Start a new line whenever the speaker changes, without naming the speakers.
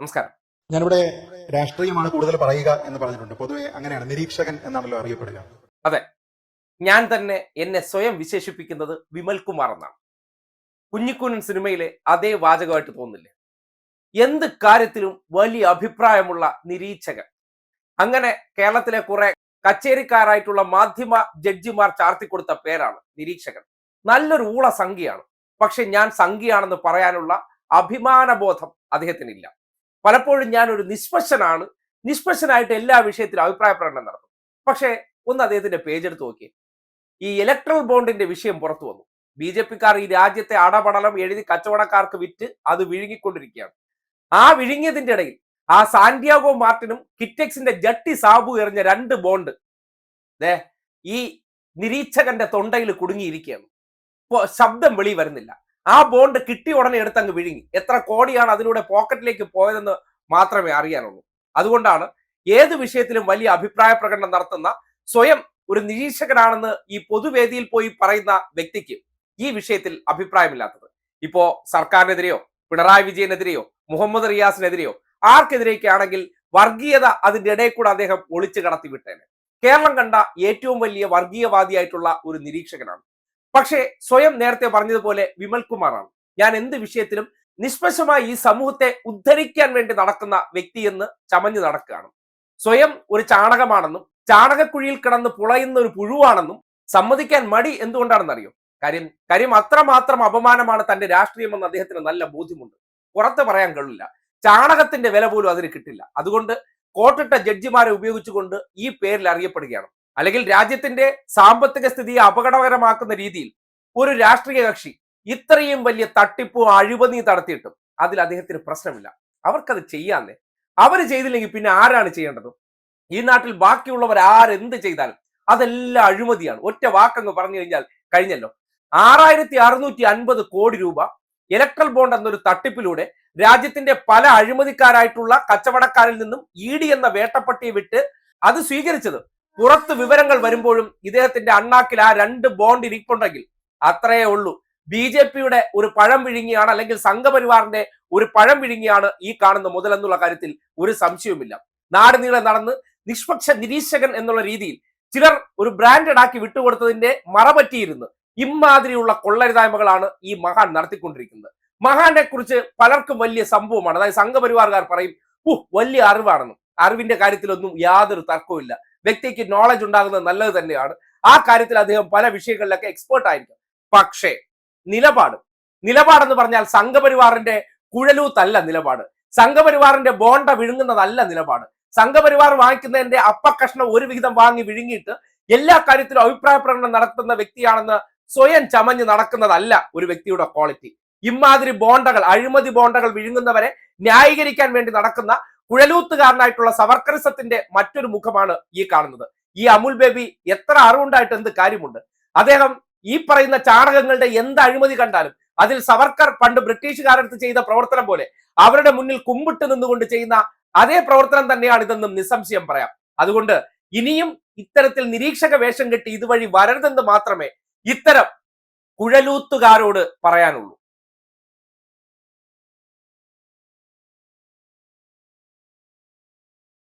നമസ്കാരം.
ഞാനിവിടെ രാഷ്ട്രീയമാണ് കൂടുതൽ പറയുക എന്ന് പറഞ്ഞിട്ടുണ്ട്. പൊതുവെ അങ്ങനെയാണ്. നിരീക്ഷകൻ എന്നാണല്ലോ അറിയപ്പെടുക.
അതെ. ഞാൻ തന്നെ എന്നെ സ്വയം വിശേഷിപ്പിക്കുന്നത് വിമൽ കുമാർ എന്നാണ്. കുഞ്ഞിക്കുനൻ സിനിമയിലെ അതേ വാചകമായിട്ട് തോന്നില്ലേ? എന്ത് കാര്യത്തിലും വലിയ അഭിപ്രായമുള്ള നിരീക്ഷകൻ. അങ്ങനെ കേരളത്തിലെ കുറെ കച്ചേരിക്കാരായിട്ടുള്ള മാധ്യമ ജഡ്ജിമാർ ചാർത്തിക്കൊടുത്ത പേരാണ് നിരീക്ഷകൻ. നല്ലൊരു ഊള സംഖ്യയാണ് പക്ഷെ ഞാൻ സംഖ്യയാണെന്ന് പറയാനുള്ള അഭിമാനബോധം അദ്ദേഹത്തിനില്ല. പലപ്പോഴും ഞാൻ ഒരു നിഷ്പക്ഷനാണ്. നിഷ്പക്ഷനായിട്ട് എല്ലാ വിഷയത്തിലും അഭിപ്രായ പ്രകടനം നടത്തും. പക്ഷേ ഒന്ന് അദ്ദേഹത്തിന്റെ പേജ് എടുത്ത് നോക്കി ഈ ഇലക്ട്രൽ ബോണ്ടിന്റെ വിഷയം പുറത്തു വന്നു. ബി ജെ പിക്കാർ ഈ രാജ്യത്തെ അടപടലം എഴുതി കച്ചവടക്കാർക്ക് വിറ്റ് അത് വിഴുങ്ങിക്കൊണ്ടിരിക്കുകയാണ്. ആ വിഴുങ്ങിയതിന്റെ ഇടയിൽ ആ സാന്റിയാഗോ മാർട്ടിനും കിറ്റെക്സിന്റെ ജട്ടി സാബു എറിഞ്ഞ രണ്ട് ബോണ്ട് ദേ ഈ നിരീക്ഷകന്റെ തൊണ്ടയിൽ കുടുങ്ങിയിരിക്കുകയാണ്. ശബ്ദം വെളി വരുന്നില്ല. ആ ബോണ്ട് കിട്ടി ഉടനെ എടുത്തങ്ങ് വിഴുങ്ങി. എത്ര കോടിയാണ് അതിലൂടെ പോക്കറ്റിലേക്ക് പോയതെന്ന് മാത്രമേ അറിയാനുള്ളൂ. അതുകൊണ്ടാണ് ഏത് വിഷയത്തിലും വലിയ അഭിപ്രായ പ്രകടനം നടത്തുന്ന സ്വയം ഒരു നിരീക്ഷകനാണെന്ന് ഈ പൊതുവേദിയിൽ പോയി പറയുന്ന വ്യക്തിക്ക് ഈ വിഷയത്തിൽ അഭിപ്രായമില്ലാത്തത്. ഇപ്പോ സർക്കാരിനെതിരെയോ പിണറായി വിജയനെതിരെയോ മുഹമ്മദ് റിയാസിനെതിരെയോ ആർക്കെതിരേക്കാണെങ്കിൽ വർഗീയത അതിന്റെ ഇടയിൽ കൂടെ അദ്ദേഹം ഒളിച്ചു കടത്തി വിട്ടേനെ കേരളം കണ്ട ഏറ്റവും വലിയ വർഗീയവാദിയായിട്ടുള്ള ഒരു നിരീക്ഷകനാണ് പക്ഷേ സ്വയം നേരത്തെ പറഞ്ഞതുപോലെ വിമൽ കുമാറാണ് ഞാൻ എന്ത് വിഷയത്തിലും നിഷ്പക്ഷമായി ഈ സമൂഹത്തെ ഉദ്ധരിക്കാൻ വേണ്ടി നടക്കുന്ന വ്യക്തി എന്ന് ചമഞ്ഞു നടക്കുകയാണ്. സ്വയം ഒരു ചാണകമാണെന്നും ചാണകക്കുഴിയിൽ കിടന്ന് പുളയുന്ന ഒരു പുഴുവാണെന്നും സമ്മതിക്കാൻ മടി എന്തുകൊണ്ടാണെന്ന് അറിയോ കാര്യം കാര്യം അത്രമാത്രം അപമാനമാണ് തന്റെ രാഷ്ട്രീയമെന്ന് അദ്ദേഹത്തിന് നല്ല ബോധ്യമുണ്ട്. പുറത്ത് പറയാൻ കഴിയില്ല ചാണകത്തിന്റെ വില പോലും അതിന് കിട്ടില്ല. അതുകൊണ്ട് കോട്ടിട്ട ജഡ്ജിമാരെ ഉപയോഗിച്ചുകൊണ്ട് ഈ പേരിൽ അറിയപ്പെടുകയാണ്. അല്ലെങ്കിൽ രാജ്യത്തിന്റെ സാമ്പത്തിക സ്ഥിതിയെ അപകടകരമാക്കുന്ന രീതിയിൽ ഒരു രാഷ്ട്രീയ കക്ഷി ഇത്രയും വലിയ തട്ടിപ്പും അഴിമതി നടത്തിയിട്ടും അതിൽ അദ്ദേഹത്തിന് പ്രശ്നമില്ല. അവർക്കത് ചെയ്യാന്നേ. അവർ ചെയ്തില്ലെങ്കിൽ പിന്നെ ആരാണ് ചെയ്യേണ്ടത്? ഈ നാട്ടിൽ ബാക്കിയുള്ളവർ ആരെന്ത് ചെയ്താലും അതെല്ലാം അഴിമതിയാണ്. ഒറ്റ വാക്കങ്ങ് പറഞ്ഞു കഴിഞ്ഞാൽ കഴിഞ്ഞല്ലോ. ആറായിരത്തി അറുന്നൂറ്റി അൻപത് കോടി രൂപ ഇലക്ട്രൽ ബോണ്ട് എന്നൊരു തട്ടിപ്പിലൂടെ രാജ്യത്തിന്റെ പല അഴിമതിക്കാരായിട്ടുള്ള കച്ചവടക്കാരിൽ നിന്നും ഇ ഡി എന്ന വേട്ടപ്പട്ടിയെ വിട്ട് അത് സ്വീകരിച്ചത് പുറത്ത് വിവരങ്ങൾ വരുമ്പോഴും ഇദ്ദേഹത്തിന്റെ അണ്ണാക്കിൽ ആ രണ്ട് ബോണ്ട് ഇരിപ്പുണ്ടെങ്കിൽ അത്രയേ ഉള്ളൂ. ബി ജെ പിയുടെ ഒരു പഴം വിഴുങ്ങിയാണ് അല്ലെങ്കിൽ സംഘപരിവാറിന്റെ ഒരു പഴം വിഴുങ്ങിയാണ് ഈ കാണുന്ന മുതലെന്നുള്ള കാര്യത്തിൽ ഒരു സംശയവുമില്ല. നാട് നീളെ നടന്ന് നിഷ്പക്ഷ നിരീക്ഷകൻ എന്നുള്ള രീതിയിൽ ചിലർ ഒരു ബ്രാൻഡഡ് ആക്കി വിട്ടുകൊടുത്തതിന്റെ മറപറ്റിയിരുന്ന്. ഇമാതിരിയുള്ള കൊള്ളരുതായ്മകളാണ് ഈ മഹാൻ നടത്തിക്കൊണ്ടിരിക്കുന്നത്. മഹാനെ കുറിച്ച് പലർക്കും വലിയ സംഭവമാണ്. അതായത് സംഘപരിവാറുകാർ പറയും ഉഹ് വലിയ അറിവാണെന്നും അറിവിന്റെ കാര്യത്തിലൊന്നും യാതൊരു തർക്കവുമില്ല. വ്യക്തിക്ക് നോളജ് ഉണ്ടാകുന്നത് നല്ലത് തന്നെയാണ്. ആ കാര്യത്തിൽ അദ്ദേഹം പല വിഷയങ്ങളിലൊക്കെ എക്സ്പേർട്ട് ആയിരിക്കും. പക്ഷേ നിലപാട്. നിലപാടെന്ന് പറഞ്ഞാൽ സംഘപരിവാറിന്റെ കുഴലൂത്തല്ല നിലപാട്. സംഘപരിവാറിന്റെ ബോണ്ട വിഴുങ്ങുന്നതല്ല നിലപാട്. സംഘപരിവാർ വാങ്ങിക്കുന്നതിന്റെ അപ്പക്കഷ്ണം ഒരു വിഹിതം വാങ്ങി വിഴുങ്ങിയിട്ട് എല്ലാ കാര്യത്തിലും അഭിപ്രായ പ്രകടനം നടത്തുന്ന വ്യക്തിയാണെന്ന് സ്വയം ചമഞ്ഞ് നടക്കുന്നതല്ല ഒരു വ്യക്തിയുടെ ക്വാളിറ്റി ഇമാതിരി ബോണ്ടകൾ അഴിമതി ബോണ്ടകൾ വിഴുങ്ങുന്നവരെ ന്യായീകരിക്കാൻ വേണ്ടി നടക്കുന്ന കുഴലൂത്തുകാരനായിട്ടുള്ള സവർക്കറിസത്തിന്റെ മറ്റൊരു മുഖമാണ് ഈ കാണുന്നത്. ഈ അമുൽ ബേബി എത്ര അറിവുണ്ടായിട്ട് എന്ത് കാര്യമുണ്ട്? അദ്ദേഹം ഈ പറയുന്ന ചാണകങ്ങളുടെ എന്ത് അഴിമതി കണ്ടാലും അതിൽ സവർക്കർ പണ്ട് ബ്രിട്ടീഷുകാരടുത്ത് ചെയ്ത പ്രവർത്തനം പോലെ അവരുടെ മുന്നിൽ കുമ്പിട്ട് നിന്നുകൊണ്ട് ചെയ്യുന്ന അതേ പ്രവർത്തനം തന്നെയാണ് ഇതെന്നും നിസ്സംശയം പറയാം. അതുകൊണ്ട് ഇനിയും ഇത്തരത്തിൽ നിരീക്ഷക വേഷം കെട്ടി ഇതുവഴി വരരുതെന്ന് മാത്രമേ ഇത്തരം കുഴലൂത്തുകാരോട് പറയാനുള്ളൂ.